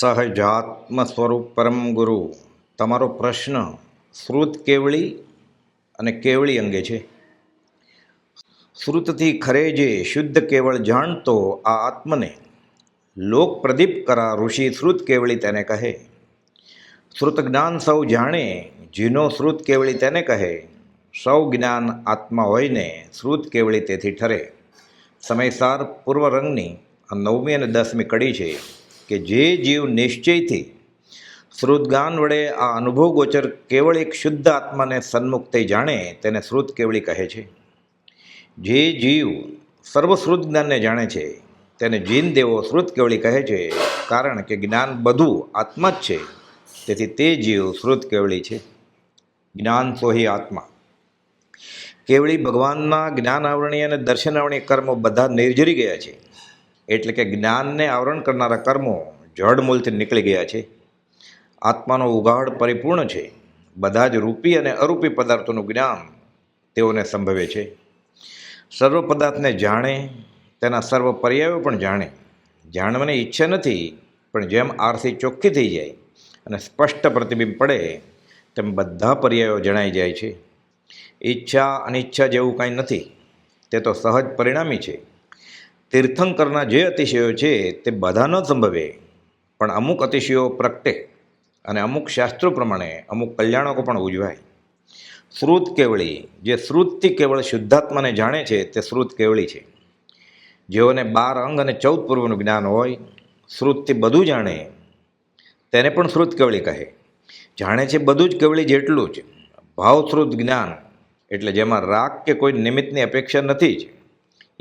સહજાત્મ સ્વરૂપ પરમ ગુરુ, તમારો પ્રશ્ન શ્રુત કેવળી અને કેવળી અંગે છે. શ્રુતથી ખરે જે શુદ્ધ કેવળ જાણતો આ આત્મને લોક પ્રદીપ કરા ઋષિ શ્રુત કેવળી તેને કહે. શ્રુત જ્ઞાન સૌ જાણે, જીનો શ્રુત કેવળી તેને કહે. સૌ જ્ઞાન આત્મા હોયને શ્રુત કેવળી તેથી ઠરે. સમયસાર પૂર્વ રંગની નવમી અને દસમી કડી છે. કે જે જીવ નિશ્ચયથી શ્રુતગાન વડે આ અનુભવ ગોચર કેવળ એક શુદ્ધ આત્માને સન્મુખ જાણે તેને શ્રુત કેવળી કહે છે. જે જીવ સર્વ શ્રુત જ્ઞાનને જાણે છે, તેને જીન દેવો શ્રુત કેવળી કહે છે, કારણ કે જ્ઞાન બધું આત્મા જ છે, તેથી તે જીવ શ્રુત કેવળી છે. જ્ઞાન સોહી આત્મા. કેવળી ભગવાનના જ્ઞાન આવરણીય અને દર્શન આવરણીય કર્મો બધા નિર્જરી ગયા છે. એટલે કે જ્ઞાનને આવરણ કરનારા કર્મો જડમૂલથી નીકળી ગયા છે. આત્માનો ઉઘાડ પરિપૂર્ણ છે. બધા જ રૂપી અને અરૂપી પદાર્થોનું જ્ઞાન તેઓને સંભવે છે. સર્વ પદાર્થને જાણે, તેના સર્વ પર્યાયો પણ જાણે. જાણવાની ઈચ્છા નથી, પણ જેમ આરસી ચોખ્ખી થઈ જાય અને સ્પષ્ટ પ્રતિબિંબ પડે, તેમ બધા પર્યાયો જણાઈ જાય છે. ઈચ્છા અનિચ્છા જેવું કાંઈ નથી. તે તો સહજ પરિણામી છે. તીર્થંકરના જે અતિશયો છે તે બધા ન સંભવે. પણ અમુક અતિશયો પ્રગટે અને અમુક શાસ્ત્રો પ્રમાણે અમુક કલ્યાણકો પણ ઉજવાય. શ્રુત કેવળી, જે શ્રુતથી કેવળ શુદ્ધાત્માને જાણે છે તે શ્રુત કેવળી છે. જેઓને બાર અંગ અને ચૌદ પૂર્વનું જ્ઞાન હોય, શ્રુતથી બધું જાણે, તેને પણ શ્રુત કેવળી કહે. જાણે છે બધું જ કેવળી જેટલું જ. ભાવશ્રુત જ્ઞાન, એટલે જેમાં રાગ કે કોઈ નિમિત્તની અપેક્ષા નથી જ.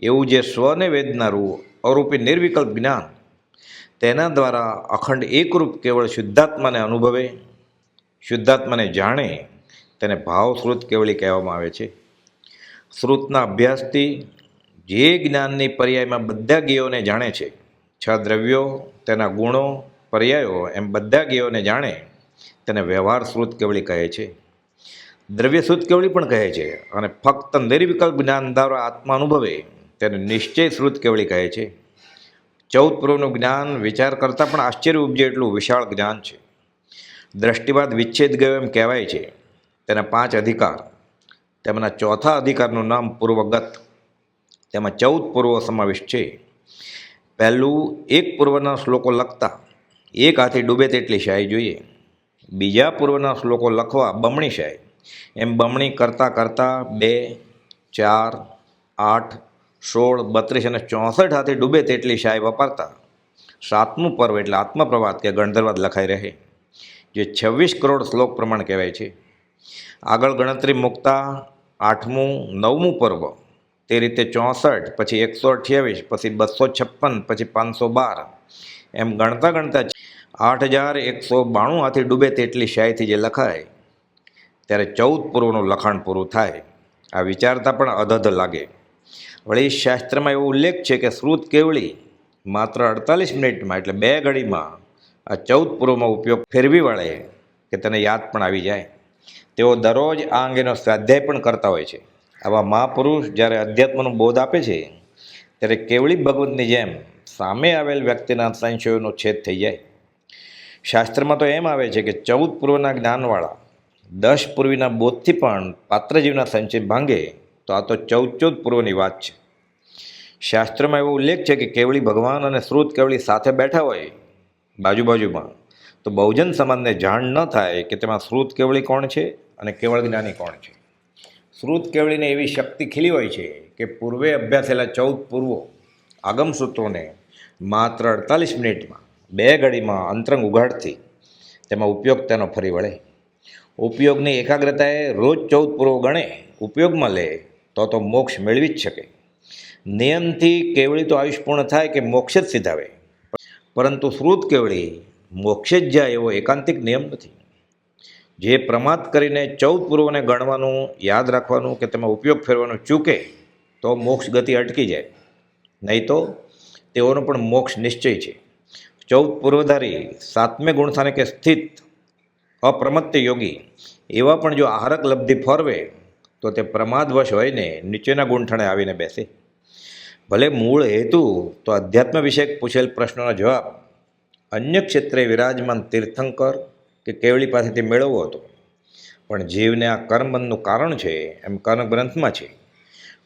એવું જે સ્વને વેદનારું અરૂપી નિર્વિકલ્પ જ્ઞાન, તેના દ્વારા અખંડ એકરૂપ કેવળ શુદ્ધાત્માને અનુભવે, શુદ્ધાત્માને જાણે, તેને ભાવશ્રુત કેવળી કહેવામાં આવે છે. શ્રુતના અભ્યાસથી જે જ્ઞાનની પર્યાયમાં બધા જ્ઞેયોને જાણે છે, છ દ્રવ્યો, તેના ગુણો, પર્યાયો એમ બધા જ્ઞેયોને જાણે, તેને વ્યવહાર શ્રુત કેવળી કહે છે. દ્રવ્ય શ્રુત કેવળી પણ કહે છે અને ફક્ત નિર્વિકલ્પ જ્ઞાન દ્વારા આત્મા અનુભવે તેને નિશ્ચય શ્રુત કેવળી કહે છે. ચૌદ પૂર્વનું જ્ઞાન વિચાર કરતાં પણ આશ્ચર્ય ઉપજે એટલું વિશાળ જ્ઞાન છે. દ્રષ્ટિવાદ વિચ્છેદ ગયો એમ કહેવાય છે. તેના પાંચ અધિકાર. તેમના ચોથા અધિકારનું નામ પૂર્વગત. તેમાં ચૌદ પૂર્વ સમાવિષ્ટ છે. પહેલું, એક પૂર્વના શ્લોકો લખતા, એક હાથી ડૂબે તેટલી શાહી જોઈએ. બીજા પૂર્વના શ્લોકો લખવા બમણી શાહી. એમ બમણી કરતાં કરતાં બે, ચાર, આઠ સોળ, બત્રીસ અને ચોસઠ હાથે ડૂબે તેટલી શાહી વાપરતા. સાતમું પર્વ એટલે આત્મપ્રવાદ કે ગણધર્વાદ લખાઈ રહે. જે છવ્વીસ કરોડ શ્લોક પ્રમાણ કહેવાય છે. આગળ ગણતરી મૂકતા આઠમું, નવમું પર્વ. તે રીતે ચોસઠ, પછી એકસો અઠ્યાવીસ, પછી બસો છપ્પન, પછી પાંચસો બાર. એમ ગણતા ગણતા આઠ હજાર એકસો બાણું હાથી ડૂબે તેટલી શાહીથી જે લખાય. ત્યારે ચૌદ પૂર્વનું લખાણ પૂરું થાય. આ વિચારતા પણ અધધ લાગે. વળી શાસ્ત્રમાં એવો ઉલ્લેખ છે કે શ્રુત કેવળી માત્ર અડતાલીસ મિનિટમાં એટલે બે ઘડીમાં આ ચૌદ પૂર્વમાં ઉપયોગ ફેરવી વળે કે તેને યાદ પણ આવી જાય. તેઓ દરરોજ આ અંગેનો સ્વાધ્યાય પણ કરતા હોય છે. આવા મહાપુરુષ જ્યારે અધ્યાત્મનો બોધ આપે છે, ત્યારે કેવળી ભગવંતની જેમ સામે આવેલ વ્યક્તિના સંશયોનો છેદ થઈ જાય. શાસ્ત્રમાં તો એમ આવે છે કે ચૌદ પૂર્વના જ્ઞાનવાળા દસ પૂર્વીના બોધથી પણ પાત્રજીવના સંચય ભાંગે તો આ તો ચૌદ ચૌદ પૂર્વની વાત છે. શાસ્ત્રમાં એવો ઉલ્લેખ છે કે કેવળી ભગવાન અને શ્રુત કેવળી સાથે બેઠા હોય બાજુ બાજુમાં તો બહુજન સમાજને જાણ ન થાય કે તેમાં શ્રુત કેવળી કોણ છે અને કેવળ જ્ઞાની કોણ છે. શ્રુત કેવળીને એવી શક્તિ ખીલી હોય છે કે પૂર્વે અભ્યાસેલા ચૌદ પૂર્વો આગમ સૂત્રોને માત્ર અડતાલીસ મિનિટમાં બે ઘડીમાં અંતરંગ ઉઘાડથી તેમાં ઉપયોગ તેનો ફરી વળે. ઉપયોગની એકાગ્રતાએ રોજ ચૌદ પૂર્વો ગણે ઉપયોગમાં લે તો તો મોક્ષ મેળવી જ શકે. નિયમથી કેવળી તો આયુષ પૂર્ણ થાય કે મોક્ષ જ સિધાવે પરંતુ શ્રુત કેવળી મોક્ષે જ જાય એવો એકાંતિક નિયમ નથી. જે પ્રમાદ કરીને ચૌદ પૂર્વને ગણવાનું, યાદ રાખવાનું કે તેમાં ઉપયોગ ફેરવાનું ચૂકે, તો મોક્ષ ગતિ અટકી જાય. નહીં તો તેઓનો પણ મોક્ષ નિશ્ચય છે. ચૌદ પૂર્વધારી સાતમે ગુણસ્થાને કે સ્થિત અપ્રમત્ય યોગી, એવા પણ જો આહારક લબ્ધિ ફરવે તો તે પ્રમાદવશ હોઈને નીચેના ગુંઠણે આવીને બેસે. ભલે મૂળ હેતુ, તો અધ્યાત્મ વિષયક પૂછેલ પ્રશ્નોનો જવાબ અન્ય ક્ષેત્રે વિરાજમાન તીર્થંકર કે કેવળી પાસેથી મેળવવો હતો. પણ જીવને આ કર્મબંધનું કારણ છે, એમ કર્મ ગ્રંથમાં છે.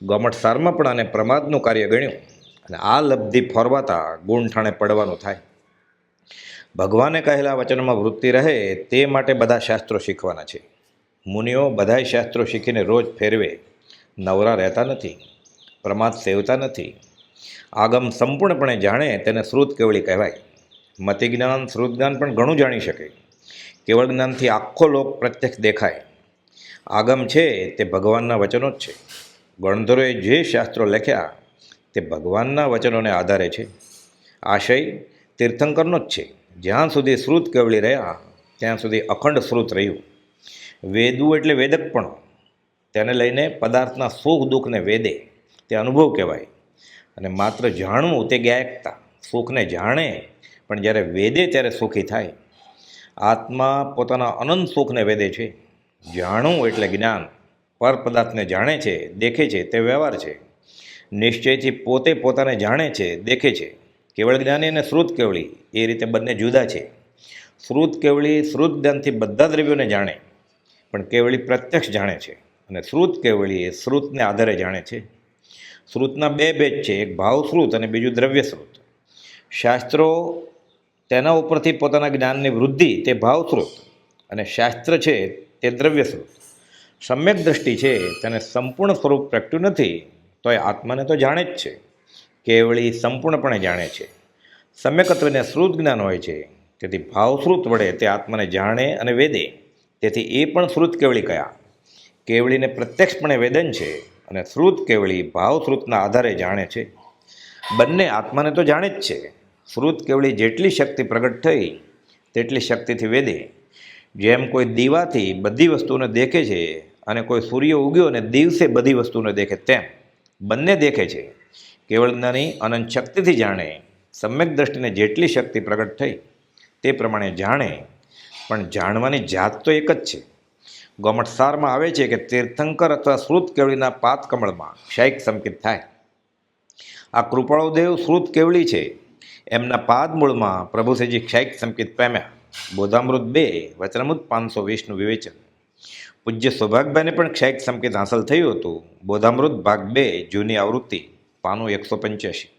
ગમટ સારમાં પણ આને પ્રમાદનું કાર્ય ગણ્યું અને આ લબ્ધિ ફોરવાતા ગુણઠાણે પડવાનું થાય. ભગવાને કહેલા વચનમાં વૃત્તિ રહે, તે માટે બધા શાસ્ત્રો શીખવાના છે. મુનિઓ બધાય શાસ્ત્રો શીખીને રોજ ફેરવે. નવરા રહેતા નથી, પ્રમાદ સેવતા નથી. આગમ સંપૂર્ણપણે જાણે તેને શ્રુત કેવળી કહેવાય. મતિ જ્ઞાન શ્રુત જ્ઞાન પણ ઘણું જાણી શકે. કેવળ જ્ઞાનથી આખો લોક પ્રત્યક્ષ દેખાય. આગમ છે તે ભગવાનના વચનો જ છે. ગણધરોએ જે શાસ્ત્રો લખ્યા તે ભગવાનના વચનોને આધારે છે. આશય તીર્થંકરનો જ છે. જ્યાં સુધી શ્રુત કેવળી રહ્યા, ત્યાં સુધી અખંડ શ્રુત રહ્યું. વેદવું એટલે વેદક પણ તેને લઈને પદાર્થના સુખ દુઃખને વેદે, તે અનુભવ કહેવાય. અને માત્ર જાણવું તે ગાયકતા, સુખને જાણે, પણ જ્યારે વેદે ત્યારે સુખી થાય. આત્મા પોતાના અનંત સુખને વેદે છે. જાણવું એટલે જ્ઞાન, પર પદાર્થને જાણે છે, દેખે છે, તે વ્યવહાર છે. નિશ્ચયથી પોતે પોતાને જાણે છે, દેખે છે. કેવળ જ્ઞાની અને શ્રુત કેવળી, એ રીતે બંને જુદા છે. શ્રુત કેવળી, શ્રુત જ્ઞાનથી બધા દ્રવ્યોને જાણે. પણ કેવળી પ્રત્યક્ષ જાણે છે અને શ્રુત કેવળી એ શ્રુતને આધારે જાણે છે. શ્રુતના બે ભેદ છે, એક ભાવશ્રુત અને બીજું દ્રવ્યશ્રુત. શાસ્ત્રો તેના ઉપરથી પોતાના જ્ઞાનની વૃદ્ધિ તે ભાવશ્રુત અને શાસ્ત્ર છે તે દ્રવ્યશ્રુત. સમ્યક દ્રષ્ટિ છે, તેને સંપૂર્ણ સ્વરૂપ પ્રગટ્યું નથી તો એ આત્માને તો જાણે જ છે. કેવળી સંપૂર્ણપણે જાણે છે. સમ્યકત્વને શ્રુત જ્ઞાન હોય છે, તેથી ભાવશ્રુત વડે તે આત્માને જાણે અને વેદે. તેથી એ પણ શ્રુત કેવળી કયા? કેવળીને પ્રત્યક્ષપણે વેદન છે અને શ્રુત કેવળી ભાવશ્રુતના આધારે જાણે છે. બંને આત્માને તો જાણે જ છે. શ્રુત કેવળી જેટલી શક્તિ પ્રગટ થઈ, તેટલી શક્તિથી વેદે. જેમ કોઈ દીવાથી બધી વસ્તુને દેખે છે અને કોઈ સૂર્ય ઉગ્યો અને દિવસે બધી વસ્તુને દેખે તેમ. બંને દેખે છે. કેવળ જ્ઞાની અનંત શક્તિથી જાણે, સમ્યક દ્રષ્ટિને જેટલી શક્તિ પ્રગટ થઈ, તે પ્રમાણે જાણે પણ જાણવાની જાત તો એક જ છે. ગોમટસારમાં આવે છે કે તીર્થંકર અથવા શ્રુત કેવળીના પાત કમળમાં ક્ષયિક સંકેત થાય. આ કૃપાળુદેવ શ્રુત કેવળી છે. એમના પાદમૂળમાં પ્રભુશ્રીજી ક્ષયિક સંકેત પામ્યા. બોધામૃત બે, વચનામૃત પાંચસો વીસનું વિવેચન. પૂજ્ય સૌભાગભાઈને પણ ક્ષયિક સંકેત હાંસલ થયું હતું. બોધામૃત ભાગ બે, જૂની આવૃત્તિ, પાનું એકસો પંચ્યાસી.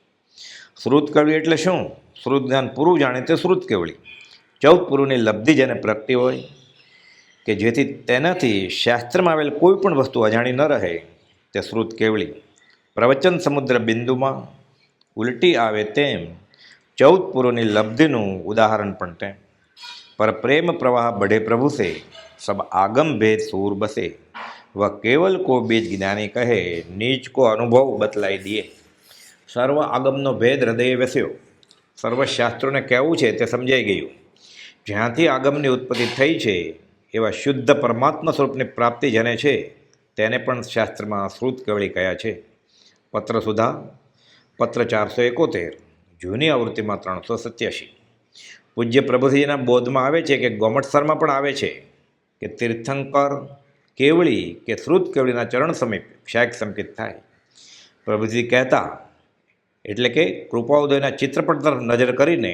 શ્રુત કેવળી એટલે શું? શ્રુત જ્ઞાન પૂરું જાણે તે શ્રુત કેવળી ચૌદ પુરુની લબ્ધિ જેને પ્રગટી હોય કે જેથી તેનાથી શાસ્ત્રમાં આવેલ કોઈ પણ વસ્તુ અજાણી ન રહે. તે શ્રુત કેવળી, પ્રવચન સમુદ્ર બિંદુમાં ઉલટી આવે તેમ ચૌદ પુરુની લબ્ધિનું ઉદાહરણ પણ તેમ. પર પ્રેમ પ્રવાહ બઢે પ્રભુ સે, સબ આગમ ભેદ સૂર બસે. વ કેવલ કો બીજ જ્ઞાની કહે, નીચ કો અનુભવ બતલાઈ દે સર્વ આગમનો ભેદ હૃદયે વસ્યો. સર્વ શાસ્ત્રોને કહેવું છે તે સમજાઈ ગયું. જ્યાંથી આગમની ઉત્પત્તિ થઈ છે, એવા શુદ્ધ પરમાત્મા સ્વરૂપની પ્રાપ્તિ જેને છે, તેને પણ શાસ્ત્રમાં શ્રુત કવળી કયા છે. પત્ર સુધા, પત્ર ચારસો એકોતેર, જૂની આવૃત્તિમાં ત્રણસો સત્યાસી. પૂજ્ય પ્રભુજીના બોધમાં આવે છે કે ગોમટસરમાં પણ આવે છે કે તીર્થંકર કેવળી કે શ્રુત કેવળીના ચરણ સમીપ ક્ષાયક સંકિત થાય. પ્રભુજી કહેતા, એટલે કે કૃપાઉદયના ચિત્રપટ તરફ નજર કરીને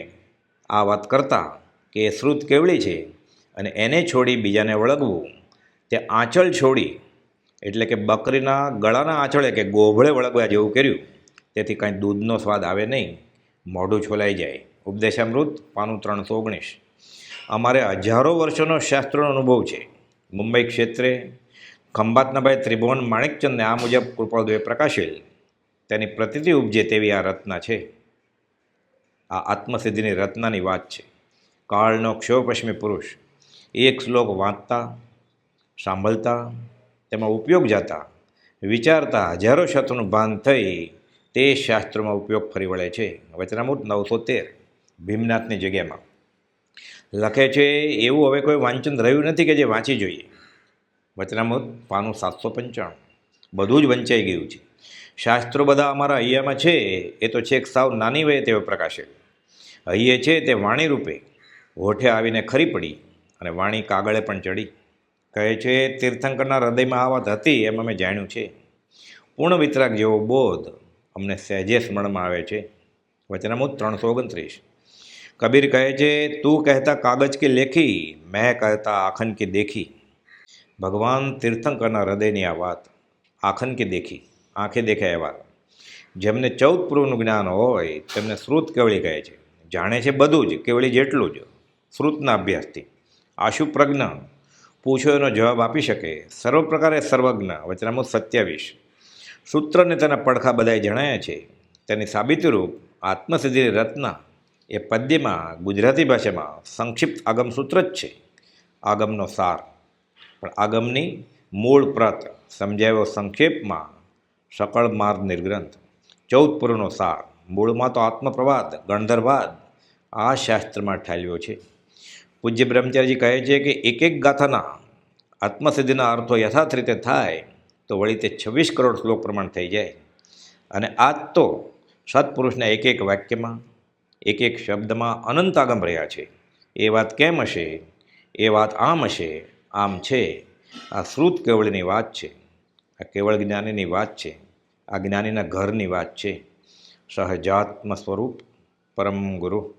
આ વાત કરતા કે શ્રુત કેવડી છે અને એને છોડી બીજાને વળગવું. તે આંચળ છોડી, એટલે કે બકરીના ગળાના આંચળે કે ગોભળે વળગવા જેવું કર્યું. તેથી કાંઈ દૂધનો સ્વાદ આવે નહીં. મોઢું છોલાઈ જાય. ઉપદેશામૃત, પાનું ત્રણસો ઓગણીસ. અમારે હજારો વર્ષોનો શાસ્ત્રનો અનુભવ છે. મુંબઈ ક્ષેત્રે ખંભાતનાભાઈ ત્રિભુવન માણેકચંદને આ મુજબ કૃપાળદેવે પ્રકાશેલ. તેની પ્રતિતિ ઉપજે તેવી આ રત્ના છે. આ આત્મસિદ્ધિની રત્નાની વાત છે. કાળનો ક્ષોપશ્મી પુરુષ. એક શ્લોક વાંચતા, સાંભળતા, તેમાં ઉપયોગ જાતા, વિચારતા હજારો શત્રુનું ભાન થઈ તે શાસ્ત્રોમાં ઉપયોગ ફરી વળે છે. વચનામૃત નવસો તેર, ભીમનાથની જગ્યામાં. લખે છે, એવું હવે કોઈ વાંચન રહ્યું નથી કે જે વાંચી જોઈએ. વચનામૃત પાનું સાતસો પંચાણું. બધું જ વંચાઈ ગયું છે. શાસ્ત્રો બધા અમારા અહીંયામાં છે, એ તો છેક સાવ નાની વયે તેઓ પ્રકાશે. અહીંયા છે તે વાણી રૂપે હોઠે આવીને ખરી પડી અને વાણી કાગળે પણ ચડી. કહે છે, તીર્થંકરના હૃદયમાં આ વાત હતી એમ અમે જાણ્યું છે. પૂર્ણ વિતરાગ જેવો બોધ અમને સહેજે સ્મરણમાં આવે છે. વચનામૃત ત્રણસો ઓગણત્રીસ. કબીર કહે છે, તું કહેતા કાગજ કે લેખી, મેં કહેતા આખન કે દેખી. ભગવાન તીર્થંકરના હૃદયની આ વાત, આખન કે દેખી, આંખે દેખાય વાત. જેમને ચૌદ પૂર્વનું જ્ઞાન હોય તેમને શ્રુત કેવળી કહે છે. જાણે છે બધું જ, કેવળી જેટલું જ. શ્રુતના અભ્યાસથી. આશુ પ્રજ્ઞ પૂછો એનો જવાબ આપી શકે. સર્વ પ્રકારે સર્વજ્ઞ વચનામુ સત્યાવીસ સૂત્રને તેના પડખા બધાએ જણાયા છે. તેની સાબિતીરૂપ આત્મસિદ્ધિની રત્ના એ પદ્યમાં, ગુજરાતી ભાષામાં સંક્ષિપ્ત આગમ સૂત્ર જ છે. આગમનો સાર. પણ આગમની મૂળ પ્રત સમજાવ્યો સંક્ષેપમાં સકળ માર્ગ નિર્ગ્રંથ. ચૌદ પૂર્વનો સાર. મૂળમાં તો આત્મપ્રવાદ, ગણધરવાદ આ શાસ્ત્રમાં ઠાલવ્યો છે. પૂજ્ય બ્રહ્મચારીજી કહે છે કે એક એક ગાથાના આત્મસિદ્ધિના અર્થો યથાર્થ રીતે થાય તો વળી તે છવ્વીસ કરોડ શ્લોક પ્રમાણ થઈ જાય. અને આજ તો સત્પુરુષના એક એક વાક્યમાં, એક એક શબ્દમાં અનંત આગમ રહ્યા છે. એ વાત કેમ હશે? એ વાત આમ હશે? આમ છે? આ શ્રુત કેવળની વાત છે. આ કેવળ જ્ઞાનીની વાત છે. આ જ્ઞાનીના ઘરની વાત છે. સહજાત્મ સ્વરૂપ પરમ ગુરુ.